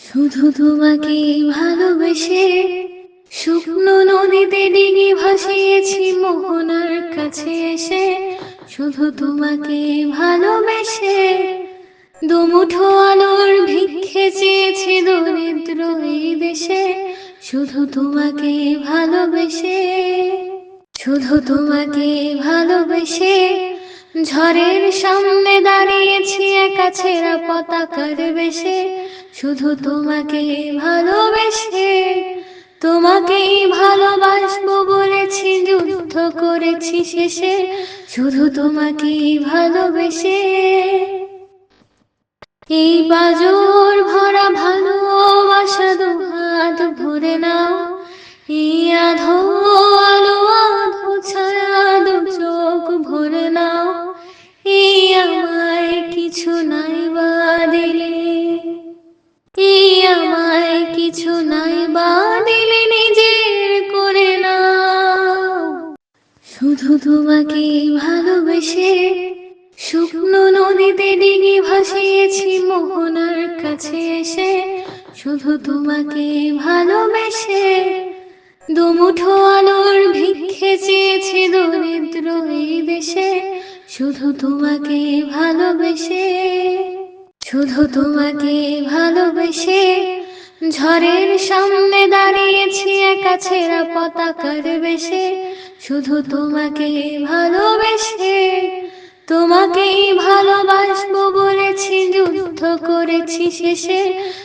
শুধু তোমাকে ভালোবেসে শুকনো নদীতে ডিঙি ভাসিয়েছি মোহনার কাছে এসে। শুধু তোমাকে ভালোবেসে দুমুঠো আলোর ভিক্ষে চেয়েছি দরিদ্র এই দেশে। শুধু তোমাকে ভালোবেসে, শুধু তোমাকে ভালোবেসে ঝড়ের সামনে দাঁড়িয়েছি একা ছেঁড়া পতাকার বেশে। শুধু তোমাকে ভালোবেসে, তোমাকেই ভালোবাসবো বলেছি, যুদ্ধ করেছি শেষে। শুধু তোমাকেই ভালোবেসে। এই বাজর ভরা ভালোবাসা দু হাত ভরে নাও, এই কিছু নাই বা দিলে নিজের করে নাও। শুধু তোমাকে ভালোবেসে শুকনো নদীতে ডিঙি ভাসিয়েছি মোহনার কাছে এসে। শুধু তোমাকে ভালোবেসে দুমুঠো আলোর ভিক্ষে চেয়েছি দরিদ্র এই দেশে। শুধু তোমাকে ভালোবেসে, শুধু তোমাকে ভালোবেসে ঝড়ের সামনে দাঁড়িয়েছি একা ছেঁড়া পতাকার বেশে। শুধু তোমাকে ভালোবেসে, তোমাকেই ভালোবাসবো বলেছি, যুদ্ধ করেছি শেষে।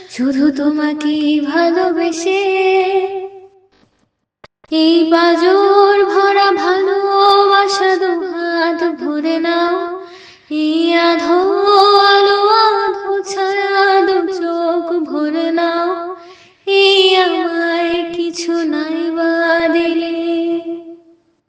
শুধু তোমাকেই ভালোবেসে। এই বাজর ভরা ভালোবাসা দু হাত ভরে নাও, এই আধো